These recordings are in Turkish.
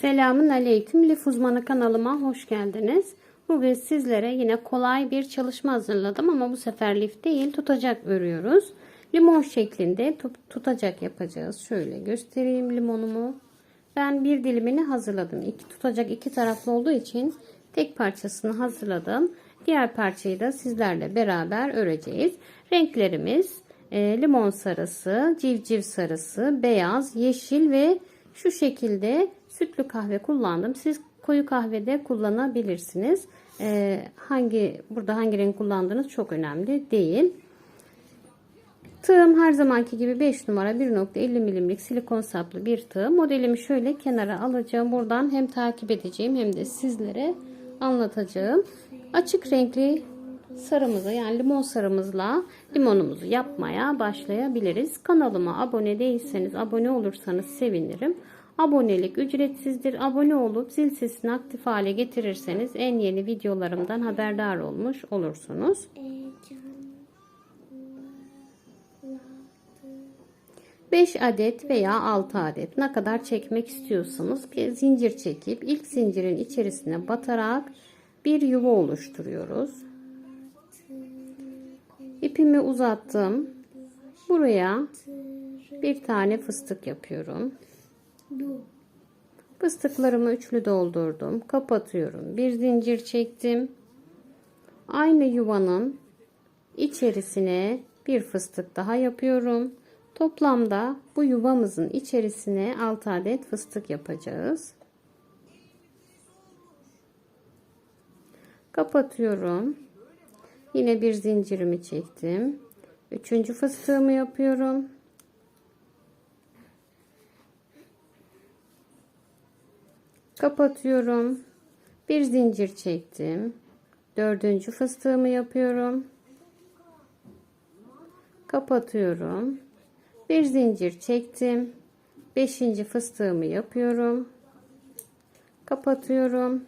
Selamun Aleyküm. Lif uzmanı kanalıma hoş geldiniz. Bugün sizlere yine kolay bir çalışma hazırladım ama bu sefer lif değil tutacak örüyoruz. Limon şeklinde tut- tutacak yapacağız. Şöyle göstereyim limonumu. Ben bir dilimini hazırladım. İki tutacak iki taraflı olduğu için tek parçasını hazırladım. Diğer parçayı da sizlerle beraber öreceğiz. Renklerimiz e, limon sarısı, civciv sarısı, beyaz, yeşil ve şu şekilde sütlü kahve kullandım. Siz koyu kahve de kullanabilirsiniz. E, hangi burada hangi renk kullandığınız çok önemli değil. Tığım her zamanki gibi 5 numara 1.50 milimlik silikon saplı bir tığ. Modelimi şöyle kenara alacağım. Buradan hem takip edeceğim hem de sizlere anlatacağım. Açık renkli sarımızı yani limon sarımızla limonumuzu yapmaya başlayabiliriz. Kanalıma abone değilseniz abone olursanız sevinirim. Abonelik ücretsizdir. Abone olup zil sesini aktif hale getirirseniz en yeni videolarımdan haberdar olmuş olursunuz. 5 adet veya 6 adet ne kadar çekmek istiyorsanız bir zincir çekip ilk zincirin içerisine batarak bir yuva oluşturuyoruz. İpimi uzattım. Buraya bir tane fıstık yapıyorum. Fıstıklarımı üçlü doldurdum. Kapatıyorum. Bir zincir çektim. Aynı yuvanın içerisine bir fıstık daha yapıyorum. Toplamda bu yuvamızın içerisine 6 adet fıstık yapacağız. Kapatıyorum. Yine bir zincirimi çektim. Üçüncü fıstığımı yapıyorum. Kapatıyorum. Bir zincir çektim. Dördüncü fıstığımı yapıyorum. Kapatıyorum. Bir zincir çektim. Beşinci fıstığımı yapıyorum. Kapatıyorum.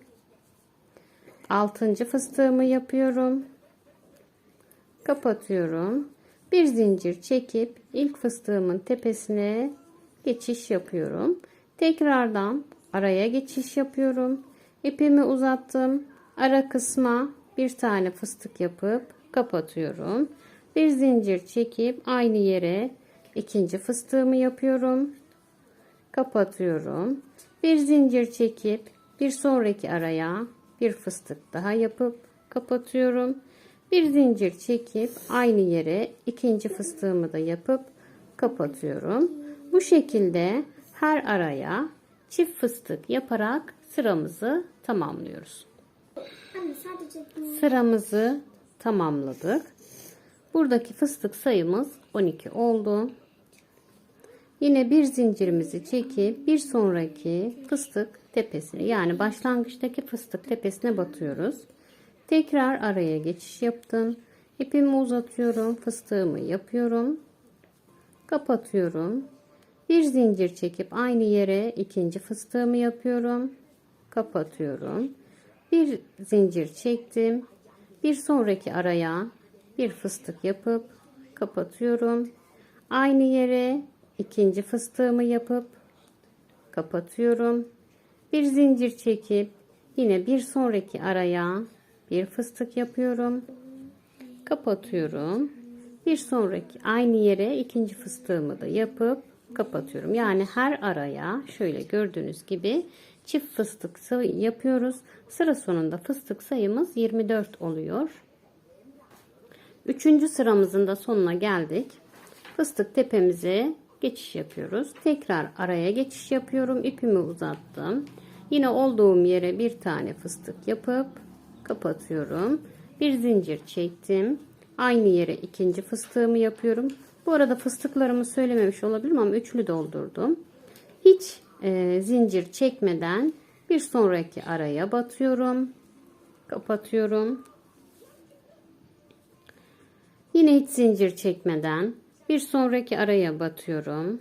Altıncı fıstığımı yapıyorum. Kapatıyorum. Bir zincir çekip ilk fıstığımın tepesine geçiş yapıyorum. Tekrardan araya geçiş yapıyorum. İpimi uzattım. Ara kısma bir tane fıstık yapıp kapatıyorum. Bir zincir çekip aynı yere ikinci fıstığımı yapıyorum. Kapatıyorum. Bir zincir çekip bir sonraki araya bir fıstık daha yapıp kapatıyorum. Bir zincir çekip aynı yere ikinci fıstığımı da yapıp kapatıyorum. Bu şekilde her araya çift fıstık yaparak sıramızı tamamlıyoruz. Sıramızı tamamladık. Buradaki fıstık sayımız 12 oldu. Yine bir zincirimizi çekip bir sonraki fıstık tepesine yani başlangıçtaki fıstık tepesine batıyoruz. Tekrar araya geçiş yaptım. İpimi uzatıyorum. Fıstığımı yapıyorum. Kapatıyorum. Bir zincir çekip aynı yere ikinci fıstığımı yapıyorum. Kapatıyorum. Bir zincir çektim. Bir sonraki araya bir fıstık yapıp kapatıyorum. Aynı yere ikinci fıstığımı yapıp kapatıyorum. Bir zincir çekip yine bir sonraki araya bir fıstık yapıyorum. Kapatıyorum. Bir sonraki aynı yere ikinci fıstığımı da yapıp kapatıyorum. Yani her araya şöyle gördüğünüz gibi çift fıstık sayı yapıyoruz. Sıra sonunda fıstık sayımız 24 oluyor. Üçüncü sıramızın da sonuna geldik. Fıstık tepemize geçiş yapıyoruz. Tekrar araya geçiş yapıyorum. İpimi uzattım. Yine olduğum yere bir tane fıstık yapıp kapatıyorum. Bir zincir çektim. Aynı yere ikinci fıstığımı yapıyorum. Bu arada fıstıklarımı söylememiş olabilirim ama üçlü doldurdum. Hiç e, zincir çekmeden bir sonraki araya batıyorum. Kapatıyorum. Yine hiç zincir çekmeden bir sonraki araya batıyorum.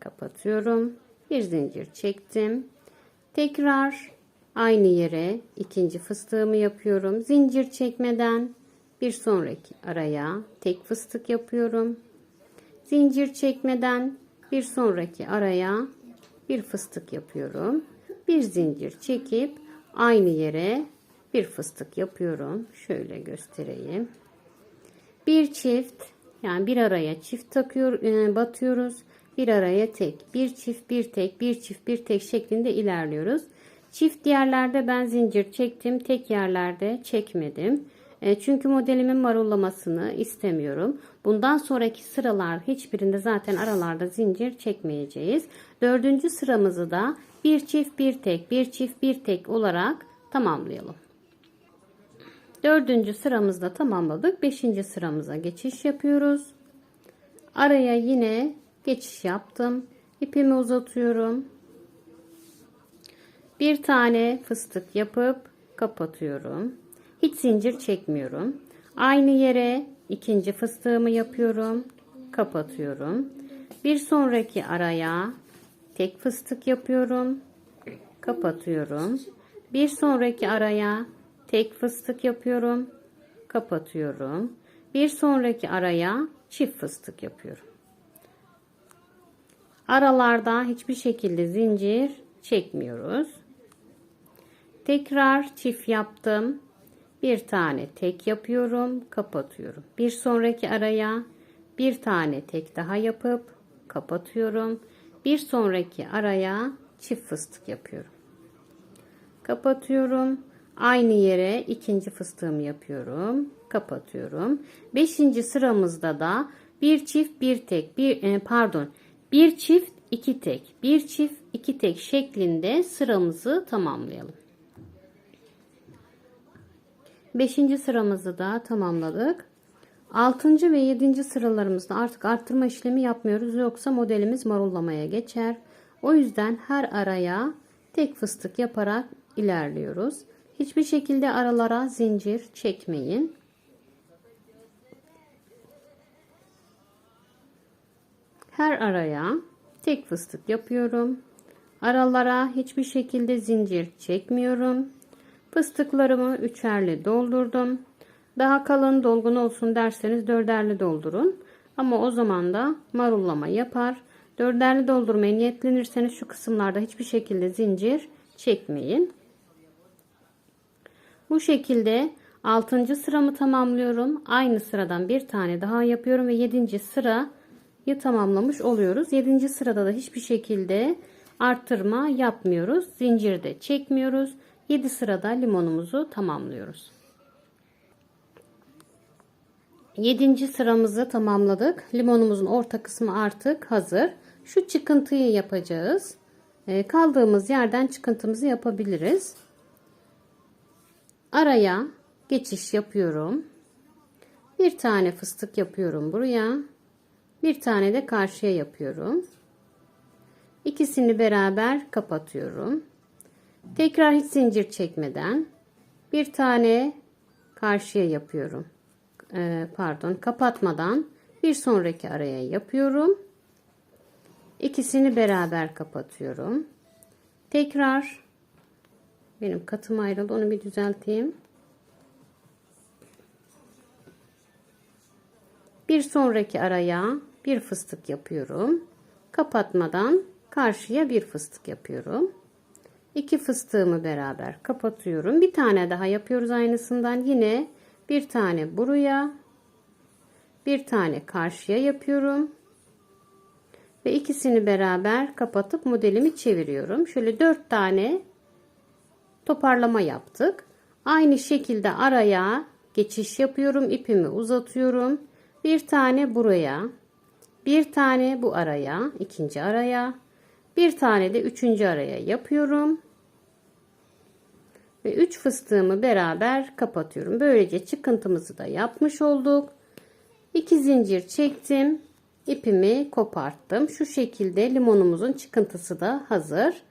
Kapatıyorum. Bir zincir çektim. Tekrar aynı yere ikinci fıstığımı yapıyorum. Zincir çekmeden bir sonraki araya tek fıstık yapıyorum. Zincir çekmeden bir sonraki araya bir fıstık yapıyorum. bir zincir çekip aynı yere bir fıstık yapıyorum. Şöyle göstereyim. Bir çift yani bir araya çift takıyor e, batıyoruz. Bir araya tek, bir çift, bir tek, bir çift, bir tek şeklinde ilerliyoruz. Çift yerlerde ben zincir çektim, tek yerlerde çekmedim. E, çünkü modelimin marullamasını istemiyorum. Bundan sonraki sıralar hiçbirinde zaten aralarda zincir çekmeyeceğiz. Dördüncü sıramızı da bir çift, bir tek, bir çift, bir tek olarak tamamlayalım. Dördüncü sıramızda tamamladık. Beşinci sıramıza geçiş yapıyoruz. Araya yine geçiş yaptım. İpimi uzatıyorum. Bir tane fıstık yapıp kapatıyorum. Hiç zincir çekmiyorum. Aynı yere ikinci fıstığımı yapıyorum. Kapatıyorum. Bir sonraki araya tek fıstık yapıyorum. Kapatıyorum. Bir sonraki araya tek fıstık yapıyorum. Kapatıyorum. Bir sonraki araya çift fıstık yapıyorum. Aralarda hiçbir şekilde zincir çekmiyoruz. Tekrar çift yaptım. Bir tane tek yapıyorum, kapatıyorum. Bir sonraki araya bir tane tek daha yapıp kapatıyorum. Bir sonraki araya çift fıstık yapıyorum. Kapatıyorum. Aynı yere ikinci fıstığımı yapıyorum. Kapatıyorum. Beşinci sıramızda da bir çift bir tek bir e, pardon bir çift iki tek bir çift iki tek şeklinde sıramızı tamamlayalım. Beşinci sıramızı da tamamladık. Altıncı ve yedinci sıralarımızda artık arttırma işlemi yapmıyoruz. Yoksa modelimiz marullamaya geçer. O yüzden her araya tek fıstık yaparak ilerliyoruz. Hiçbir şekilde aralara zincir çekmeyin. Her araya tek fıstık yapıyorum. Aralara hiçbir şekilde zincir çekmiyorum. Fıstıklarımı üçerli doldurdum. Daha kalın dolgun olsun derseniz dörderli doldurun. Ama o zaman da marullama yapar. Dörderli doldurmaya niyetlenirseniz şu kısımlarda hiçbir şekilde zincir çekmeyin. Bu şekilde 6. sıramı tamamlıyorum. Aynı sıradan bir tane daha yapıyorum ve 7. sırayı tamamlamış oluyoruz. 7. sırada da hiçbir şekilde arttırma yapmıyoruz. Zincirde çekmiyoruz. 7 sırada limonumuzu tamamlıyoruz. 7. sıramızı tamamladık. Limonumuzun orta kısmı artık hazır. Şu çıkıntıyı yapacağız. Ee, kaldığımız yerden çıkıntımızı yapabiliriz. Araya geçiş yapıyorum. Bir tane fıstık yapıyorum buraya. Bir tane de karşıya yapıyorum. İkisini beraber kapatıyorum. Tekrar hiç zincir çekmeden bir tane karşıya yapıyorum. Ee, pardon kapatmadan bir sonraki araya yapıyorum. İkisini beraber kapatıyorum. Tekrar benim katım ayrıldı. Onu bir düzelteyim. Bir sonraki araya bir fıstık yapıyorum. Kapatmadan karşıya bir fıstık yapıyorum. İki fıstığımı beraber kapatıyorum. Bir tane daha yapıyoruz aynısından. Yine bir tane buraya, bir tane karşıya yapıyorum. Ve ikisini beraber kapatıp modelimi çeviriyorum. Şöyle dört tane toparlama yaptık. Aynı şekilde araya geçiş yapıyorum. ipimi uzatıyorum. Bir tane buraya. Bir tane bu araya. ikinci araya. Bir tane de üçüncü araya yapıyorum. Ve üç fıstığımı beraber kapatıyorum. Böylece çıkıntımızı da yapmış olduk. İki zincir çektim. ipimi koparttım. Şu şekilde limonumuzun çıkıntısı da hazır.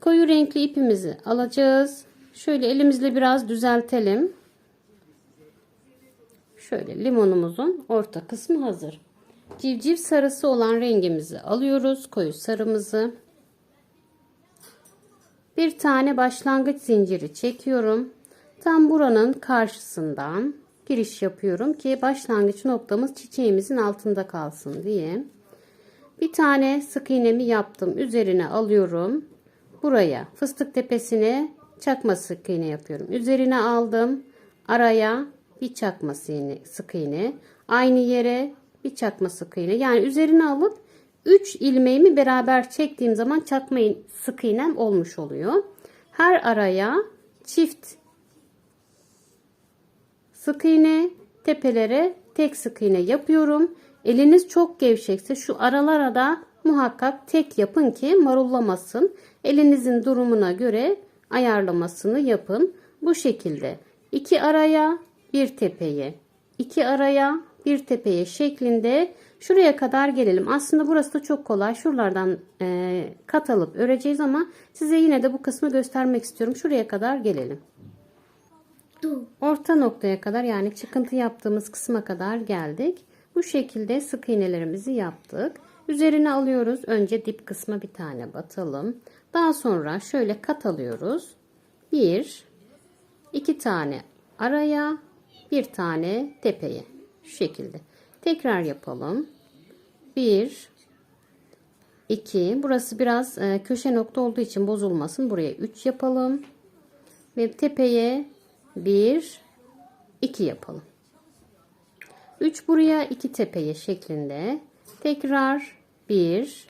Koyu renkli ipimizi alacağız. Şöyle elimizle biraz düzeltelim. Şöyle limonumuzun orta kısmı hazır. Civciv sarısı olan rengimizi alıyoruz. Koyu sarımızı. Bir tane başlangıç zinciri çekiyorum. Tam buranın karşısından giriş yapıyorum ki başlangıç noktamız çiçeğimizin altında kalsın diye. Bir tane sık iğnemi yaptım. Üzerine alıyorum. buraya fıstık tepesine çakma sık iğne yapıyorum. Üzerine aldım. Araya bir çakma sık iğne. Aynı yere bir çakma sık iğne. Yani üzerine alıp 3 ilmeğimi beraber çektiğim zaman çakma sık iğnem olmuş oluyor. Her araya çift sık iğne, tepelere tek sık iğne yapıyorum. Eliniz çok gevşekse şu aralara da muhakkak tek yapın ki marullamasın. Elinizin durumuna göre ayarlamasını yapın. Bu şekilde iki araya bir tepeye, iki araya bir tepeye şeklinde şuraya kadar gelelim. Aslında burası da çok kolay. Şuralardan e, kat alıp öreceğiz ama size yine de bu kısmı göstermek istiyorum. Şuraya kadar gelelim. Orta noktaya kadar yani çıkıntı yaptığımız kısma kadar geldik. Bu şekilde sık iğnelerimizi yaptık. Üzerine alıyoruz. Önce dip kısma bir tane batalım. Daha sonra şöyle kat alıyoruz. Bir, iki tane araya, bir tane tepeye. Şu şekilde. Tekrar yapalım. Bir, iki. Burası biraz e, köşe nokta olduğu için bozulmasın. Buraya üç yapalım. Ve tepeye 1 2 yapalım. 3 buraya 2 tepeye şeklinde. Tekrar 1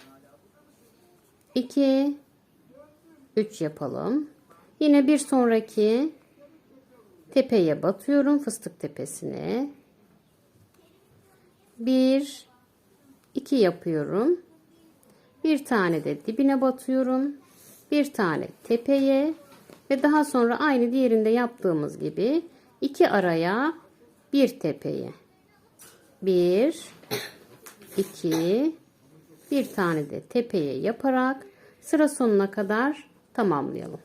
2 3 yapalım. Yine bir sonraki tepeye batıyorum fıstık tepesine. 1 2 yapıyorum. Bir tane de dibine batıyorum. Bir tane tepeye ve daha sonra aynı diğerinde yaptığımız gibi iki araya bir tepeye. Bir, iki, bir tane de tepeye yaparak sıra sonuna kadar tamamlayalım.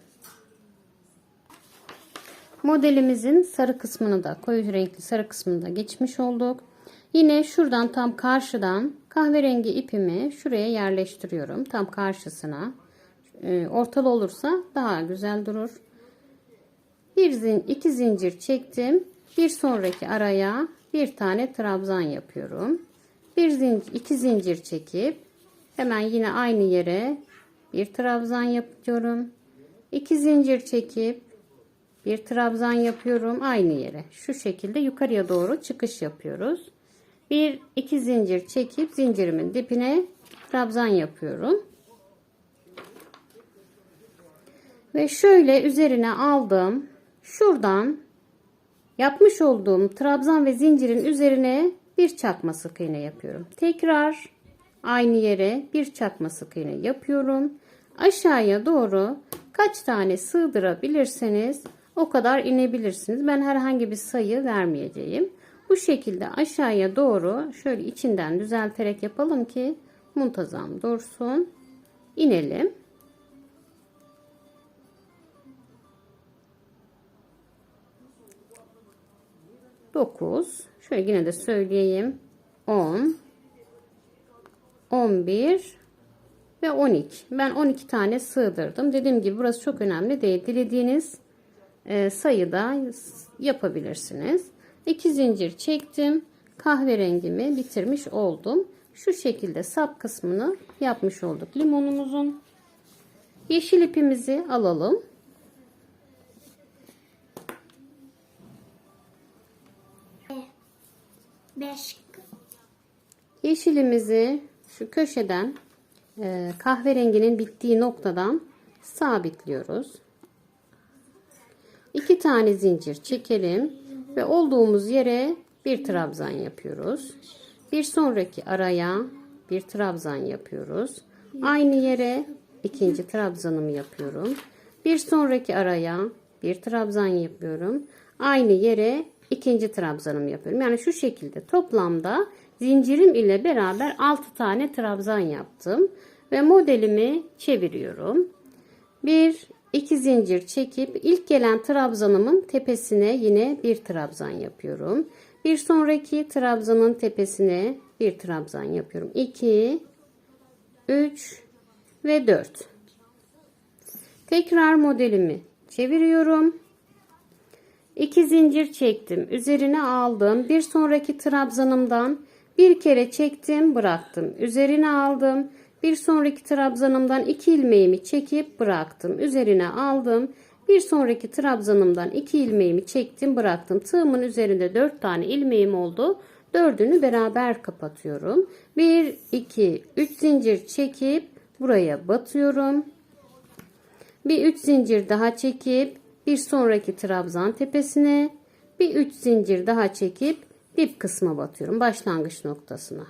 Modelimizin sarı kısmını da koyu renkli sarı kısmını da geçmiş olduk. Yine şuradan tam karşıdan kahverengi ipimi şuraya yerleştiriyorum. Tam karşısına. Ee, ortalı olursa daha güzel durur. Bir zin, iki zincir çektim. Bir sonraki araya bir tane trabzan yapıyorum. Bir zincir, iki zincir çekip hemen yine aynı yere bir trabzan yapıyorum. İki zincir çekip bir trabzan yapıyorum aynı yere. Şu şekilde yukarıya doğru çıkış yapıyoruz. Bir iki zincir çekip zincirimin dibine trabzan yapıyorum. Ve şöyle üzerine aldım. Şuradan yapmış olduğum trabzan ve zincirin üzerine bir çakma sık iğne yapıyorum. Tekrar aynı yere bir çakma sık iğne yapıyorum. Aşağıya doğru kaç tane sığdırabilirseniz o kadar inebilirsiniz. Ben herhangi bir sayı vermeyeceğim. Bu şekilde aşağıya doğru şöyle içinden düzelterek yapalım ki muntazam dursun. İnelim. 9 şöyle yine de söyleyeyim. 10 11 ve 12 ben 12 tane sığdırdım. Dediğim gibi burası çok önemli değil. Dilediğiniz e, sayıda yapabilirsiniz 2 zincir çektim. Kahverengimi bitirmiş oldum. Şu şekilde sap kısmını yapmış olduk limonumuzun. Yeşil ipimizi alalım. Beş. Yeşilimizi şu köşeden e, kahverenginin bittiği noktadan sabitliyoruz. İki tane zincir çekelim ve olduğumuz yere bir trabzan yapıyoruz. Bir sonraki araya bir trabzan yapıyoruz. Aynı yere ikinci trabzanımı yapıyorum. Bir sonraki araya bir trabzan yapıyorum. Aynı yere ikinci trabzanımı yapıyorum. Yani şu şekilde toplamda zincirim ile beraber 6 tane trabzan yaptım. Ve modelimi çeviriyorum. Bir, iki zincir çekip ilk gelen trabzanımın tepesine yine bir trabzan yapıyorum. Bir sonraki trabzanın tepesine bir trabzan yapıyorum. 2, 3 ve 4. Tekrar modelimi çeviriyorum. 2 zincir çektim. Üzerine aldım. Bir sonraki trabzanımdan bir kere çektim, bıraktım. Üzerine aldım. Bir sonraki trabzanımdan iki ilmeğimi çekip bıraktım. Üzerine aldım. Bir sonraki trabzanımdan iki ilmeğimi çektim bıraktım. Tığımın üzerinde dört tane ilmeğim oldu. Dördünü beraber kapatıyorum. Bir, iki, üç zincir çekip buraya batıyorum. Bir üç zincir daha çekip bir sonraki trabzan tepesine bir üç zincir daha çekip dip kısma batıyorum başlangıç noktasına.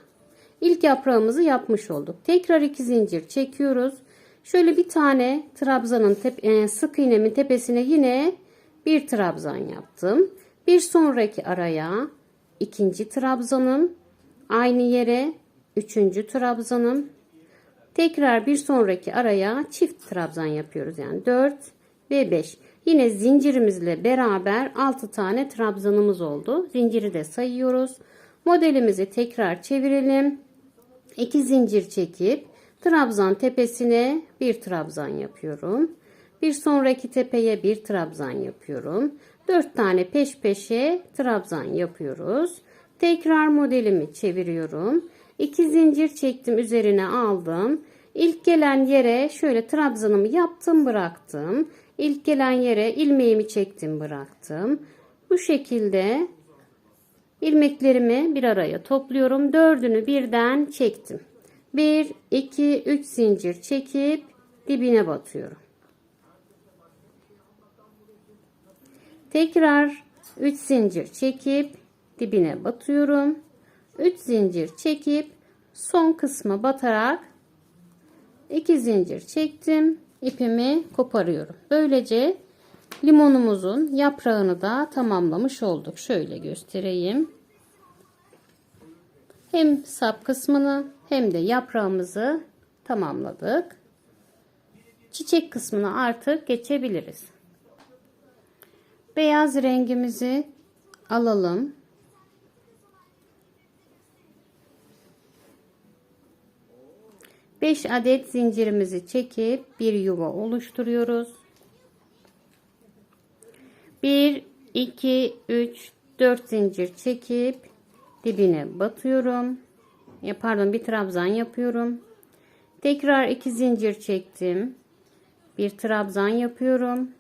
İlk yaprağımızı yapmış olduk. Tekrar iki zincir çekiyoruz. Şöyle bir tane trabzanın e, sık iğnemin tepesine yine bir trabzan yaptım. Bir sonraki araya ikinci trabzanım, aynı yere üçüncü trabzanım, tekrar bir sonraki araya çift trabzan yapıyoruz. Yani 4 ve 5. Yine zincirimizle beraber 6 tane trabzanımız oldu. Zinciri de sayıyoruz. Modelimizi tekrar çevirelim. 2 zincir çekip trabzan tepesine bir trabzan yapıyorum. Bir sonraki tepeye bir trabzan yapıyorum. 4 tane peş peşe trabzan yapıyoruz. Tekrar modelimi çeviriyorum. 2 zincir çektim üzerine aldım. İlk gelen yere şöyle trabzanımı yaptım bıraktım. İlk gelen yere ilmeğimi çektim bıraktım. Bu şekilde ilmeklerimi bir araya topluyorum. Dördünü birden çektim. 1, 2, 3 zincir çekip dibine batıyorum. Tekrar 3 zincir çekip dibine batıyorum. 3 zincir çekip son kısma batarak 2 zincir çektim. ipimi koparıyorum. Böylece limonumuzun yaprağını da tamamlamış olduk. Şöyle göstereyim. Hem sap kısmını hem de yaprağımızı tamamladık. Çiçek kısmına artık geçebiliriz. Beyaz rengimizi alalım. Beş adet zincirimizi çekip bir yuva oluşturuyoruz. 1 2 3 4 zincir çekip dibine batıyorum. Ya pardon bir trabzan yapıyorum. Tekrar iki zincir çektim. Bir trabzan yapıyorum.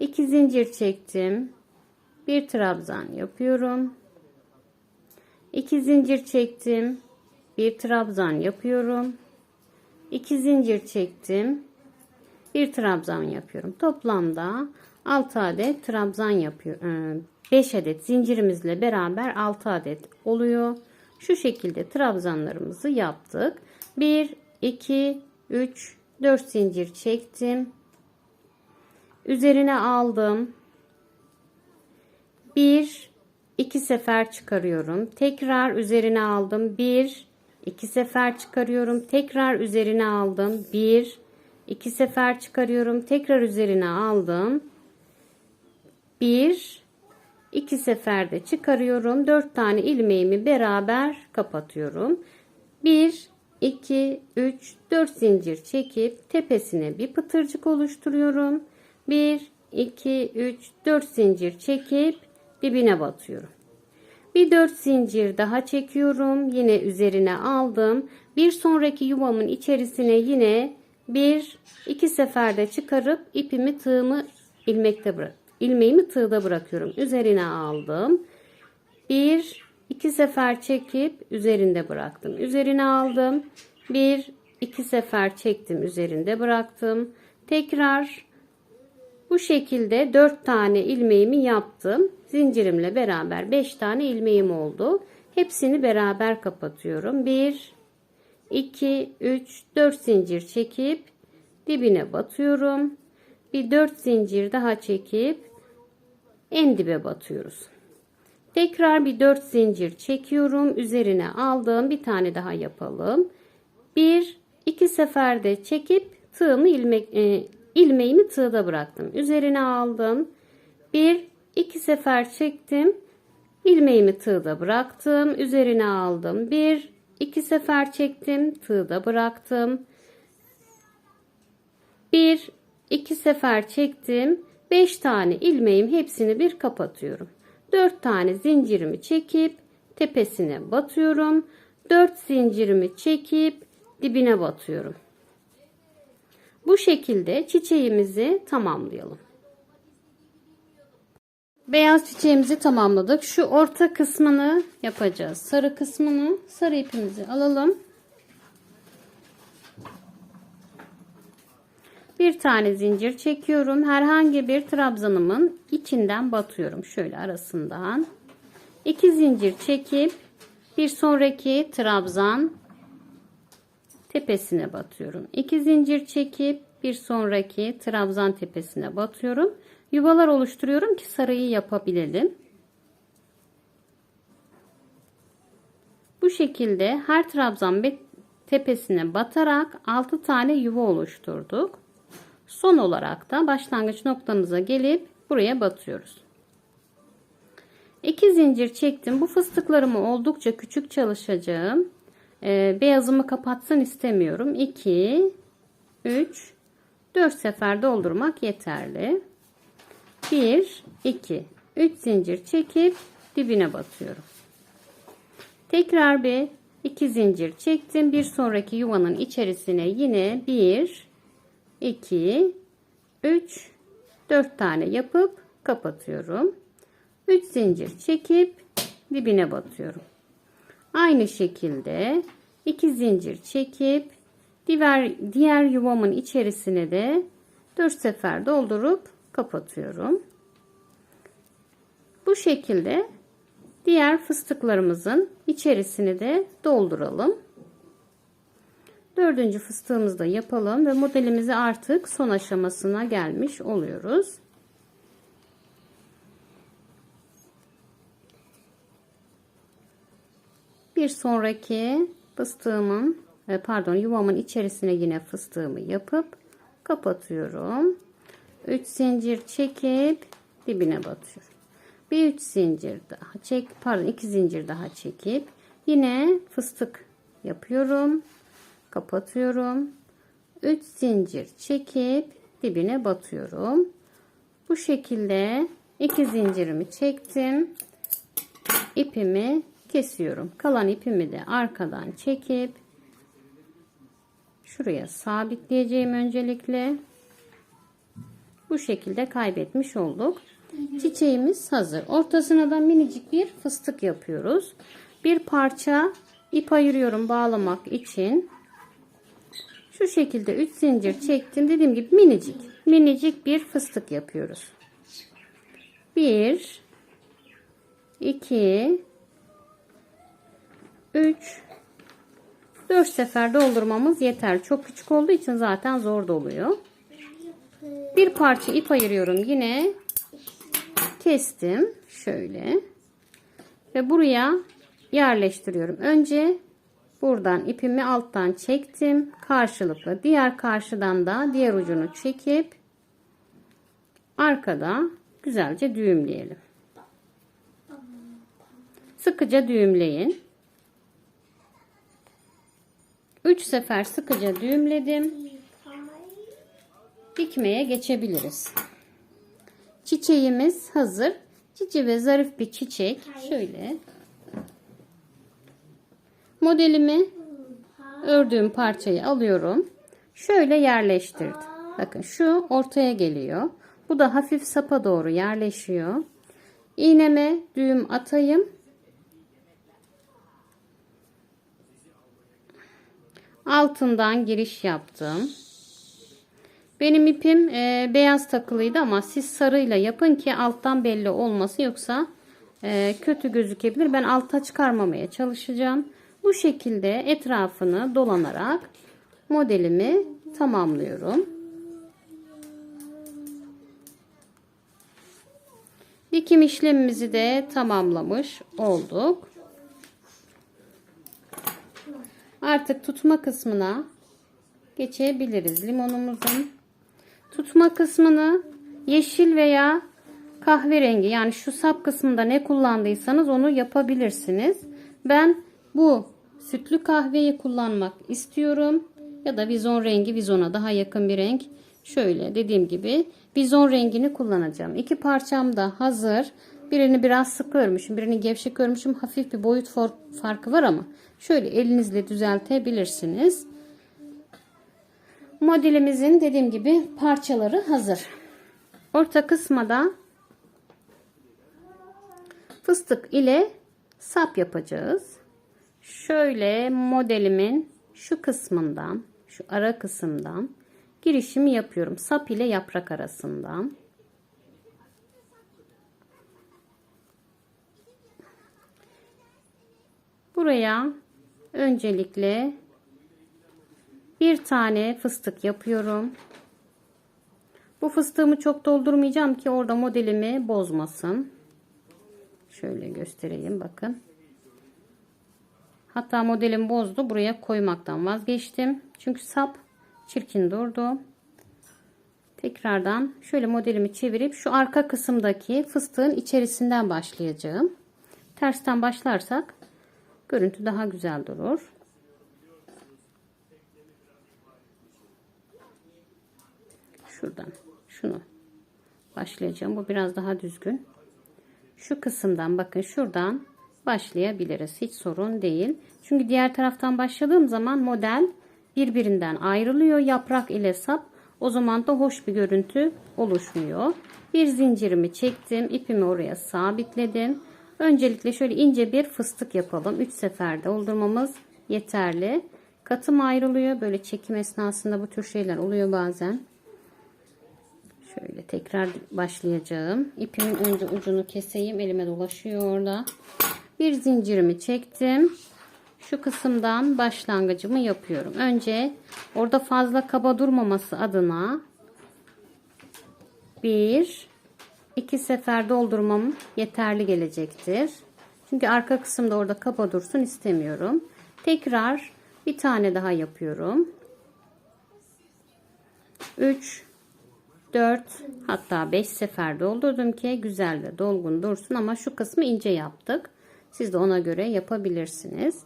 2 zincir çektim. Bir trabzan yapıyorum. 2 zincir çektim. Bir trabzan yapıyorum. 2 zincir çektim. Bir trabzan yapıyorum. Toplamda 6 adet trabzan yapıyor. 5 adet zincirimizle beraber 6 adet oluyor. Şu şekilde trabzanlarımızı yaptık. 1 2 3 4 zincir çektim. Üzerine aldım. Bir, iki sefer çıkarıyorum. Tekrar üzerine aldım. Bir, iki sefer çıkarıyorum. Tekrar üzerine aldım. Bir, iki sefer çıkarıyorum. Tekrar üzerine aldım. Bir, iki seferde çıkarıyorum. Dört tane ilmeğimi beraber kapatıyorum. Bir, 2, 3, 4 zincir çekip tepesine bir pıtırcık oluşturuyorum. 1, 2, 3, 4 zincir çekip dibine batıyorum. Bir 4 zincir daha çekiyorum. Yine üzerine aldım. Bir sonraki yuvamın içerisine yine bir iki seferde çıkarıp ipimi tığımı ilmekte bırak. İlmeğimi tığda bırakıyorum. Üzerine aldım. Bir iki sefer çekip üzerinde bıraktım. Üzerine aldım. Bir iki sefer çektim üzerinde bıraktım. Tekrar bu şekilde 4 tane ilmeğimi yaptım. Zincirimle beraber 5 tane ilmeğim oldu. Hepsini beraber kapatıyorum. 1 2 3 4 zincir çekip dibine batıyorum. Bir 4 zincir daha çekip en dibe batıyoruz. Tekrar bir 4 zincir çekiyorum. Üzerine aldığım bir tane daha yapalım. Bir iki seferde çekip tığımı ilmek e, ilmeğimi tığda bıraktım. Üzerine aldım. Bir iki sefer çektim. ilmeğimi tığda bıraktım. Üzerine aldım. Bir iki sefer çektim. Tığda bıraktım. Bir iki sefer çektim. Beş tane ilmeğim hepsini bir kapatıyorum. Dört tane zincirimi çekip tepesine batıyorum. Dört zincirimi çekip dibine batıyorum. Bu şekilde çiçeğimizi tamamlayalım. Beyaz çiçeğimizi tamamladık. Şu orta kısmını yapacağız. Sarı kısmını sarı ipimizi alalım. Bir tane zincir çekiyorum. Herhangi bir trabzanımın içinden batıyorum. Şöyle arasından. İki zincir çekip bir sonraki trabzan tepesine batıyorum. İki zincir çekip bir sonraki trabzan tepesine batıyorum. Yuvalar oluşturuyorum ki sarıyı yapabilelim. Bu şekilde her trabzan tepesine batarak 6 tane yuva oluşturduk. Son olarak da başlangıç noktamıza gelip buraya batıyoruz. 2 zincir çektim. Bu fıstıklarımı oldukça küçük çalışacağım. Ee, beyazımı kapatsın istemiyorum. 2 3 4 sefer doldurmak yeterli. 1 2 3 zincir çekip dibine batıyorum. Tekrar bir iki zincir çektim. Bir sonraki yuvanın içerisine yine 1 2 3 4 tane yapıp kapatıyorum. 3 zincir çekip dibine batıyorum. Aynı şekilde 2 zincir çekip diğer diğer yuvamın içerisine de 4 sefer doldurup kapatıyorum. Bu şekilde diğer fıstıklarımızın içerisini de dolduralım. Dördüncü fıstığımızı da yapalım ve modelimizi artık son aşamasına gelmiş oluyoruz. Bir sonraki fıstığımın e, pardon yuvamın içerisine yine fıstığımı yapıp kapatıyorum. 3 zincir çekip dibine batıyorum. Bir 3 zincir daha çek pardon 2 zincir daha çekip yine fıstık yapıyorum. Kapatıyorum. 3 zincir çekip dibine batıyorum. Bu şekilde 2 zincirimi çektim. İpimi kesiyorum. Kalan ipimi de arkadan çekip şuraya sabitleyeceğim öncelikle. Bu şekilde kaybetmiş olduk. Çiçeğimiz hazır. Ortasına da minicik bir fıstık yapıyoruz. Bir parça ip ayırıyorum bağlamak için. Şu şekilde 3 zincir çektim. Dediğim gibi minicik. Minicik bir fıstık yapıyoruz. 1 2 3 4 sefer doldurmamız yeter. Çok küçük olduğu için zaten zor doluyor. Bir parça ip ayırıyorum yine. Kestim. Şöyle. Ve buraya yerleştiriyorum. Önce buradan ipimi alttan çektim. Karşılıklı. Diğer karşıdan da diğer ucunu çekip arkada güzelce düğümleyelim. Sıkıca düğümleyin. 3 sefer sıkıca düğümledim. Dikmeye geçebiliriz. Çiçeğimiz hazır. Cici ve zarif bir çiçek. Şöyle. Modelimi ördüğüm parçayı alıyorum. Şöyle yerleştirdim. Bakın şu ortaya geliyor. Bu da hafif sapa doğru yerleşiyor. İğneme düğüm atayım. Altından giriş yaptım. Benim ipim e, beyaz takılıydı ama siz sarıyla yapın ki alttan belli olması yoksa e, kötü gözükebilir. Ben alta çıkarmamaya çalışacağım. Bu şekilde etrafını dolanarak modelimi tamamlıyorum. Dikim işlemimizi de tamamlamış olduk. Artık tutma kısmına geçebiliriz limonumuzun. Tutma kısmını yeşil veya kahverengi yani şu sap kısmında ne kullandıysanız onu yapabilirsiniz. Ben bu sütlü kahveyi kullanmak istiyorum. Ya da vizon rengi vizona daha yakın bir renk. Şöyle dediğim gibi vizon rengini kullanacağım. İki parçam da hazır. Birini biraz sık örmüşüm, birini gevşek örmüşüm. Hafif bir boyut farkı var ama şöyle elinizle düzeltebilirsiniz. Modelimizin dediğim gibi parçaları hazır. Orta kısma da fıstık ile sap yapacağız. Şöyle modelimin şu kısmından, şu ara kısımdan girişimi yapıyorum. Sap ile yaprak arasından. Buraya öncelikle bir tane fıstık yapıyorum. Bu fıstığımı çok doldurmayacağım ki orada modelimi bozmasın. Şöyle göstereyim bakın. Hatta modelim bozdu. Buraya koymaktan vazgeçtim. Çünkü sap çirkin durdu. Tekrardan şöyle modelimi çevirip şu arka kısımdaki fıstığın içerisinden başlayacağım. Tersten başlarsak görüntü daha güzel durur. Şuradan şunu başlayacağım. Bu biraz daha düzgün. Şu kısımdan bakın şuradan başlayabiliriz. Hiç sorun değil. Çünkü diğer taraftan başladığım zaman model birbirinden ayrılıyor. Yaprak ile sap. O zaman da hoş bir görüntü oluşmuyor. Bir zincirimi çektim. ipimi oraya sabitledim. Öncelikle şöyle ince bir fıstık yapalım. 3 seferde doldurmamız yeterli. Katım ayrılıyor. Böyle çekim esnasında bu tür şeyler oluyor bazen. Şöyle tekrar başlayacağım. İpimin önce ucunu keseyim. Elime dolaşıyor orada. Bir zincirimi çektim. Şu kısımdan başlangıcımı yapıyorum. Önce orada fazla kaba durmaması adına bir iki sefer doldurmam yeterli gelecektir. Çünkü arka kısımda orada kaba dursun istemiyorum. Tekrar bir tane daha yapıyorum. 3 4 hatta 5 sefer doldurdum ki güzel ve dolgun dursun ama şu kısmı ince yaptık. Siz de ona göre yapabilirsiniz.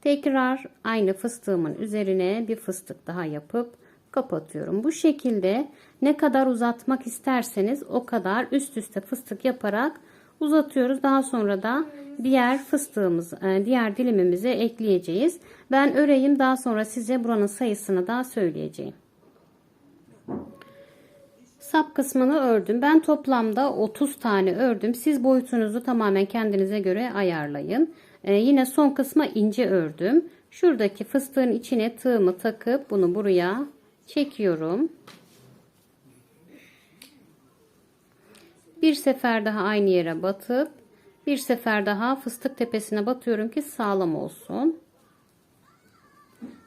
Tekrar aynı fıstığımın üzerine bir fıstık daha yapıp kapatıyorum. Bu şekilde ne kadar uzatmak isterseniz o kadar üst üste fıstık yaparak uzatıyoruz. Daha sonra da diğer fıstığımız, e, diğer dilimimize ekleyeceğiz. Ben öreyim daha sonra size buranın sayısını da söyleyeceğim. Sap kısmını ördüm. Ben toplamda 30 tane ördüm. Siz boyutunuzu tamamen kendinize göre ayarlayın. Ee, yine son kısma ince ördüm. Şuradaki fıstığın içine tığımı takıp bunu buraya çekiyorum. Bir sefer daha aynı yere batıp bir sefer daha fıstık tepesine batıyorum ki sağlam olsun.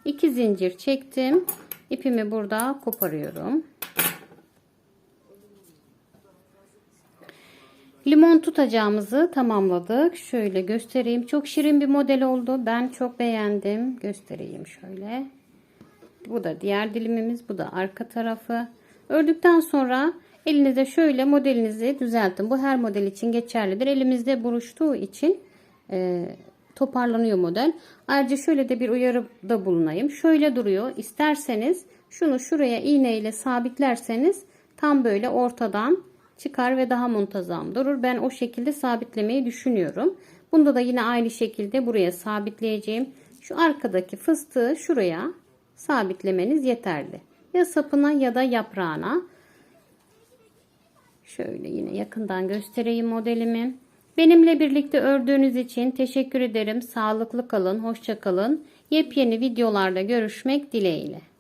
İki zincir çektim. İpimi burada koparıyorum. Limon tutacağımızı tamamladık. Şöyle göstereyim. Çok şirin bir model oldu. Ben çok beğendim. Göstereyim şöyle. Bu da diğer dilimimiz. Bu da arka tarafı. Ördükten sonra elinizde şöyle modelinizi düzeltin. Bu her model için geçerlidir. Elimizde buruştuğu için e, toparlanıyor model. Ayrıca şöyle de bir uyarıda bulunayım. Şöyle duruyor. İsterseniz şunu şuraya iğne ile sabitlerseniz tam böyle ortadan çıkar ve daha muntazam durur. Ben o şekilde sabitlemeyi düşünüyorum. Bunda da yine aynı şekilde buraya sabitleyeceğim. Şu arkadaki fıstığı şuraya sabitlemeniz yeterli. Ya sapına ya da yaprağına. Şöyle yine yakından göstereyim modelimi. Benimle birlikte ördüğünüz için teşekkür ederim. Sağlıklı kalın, hoşça kalın. Yepyeni videolarda görüşmek dileğiyle.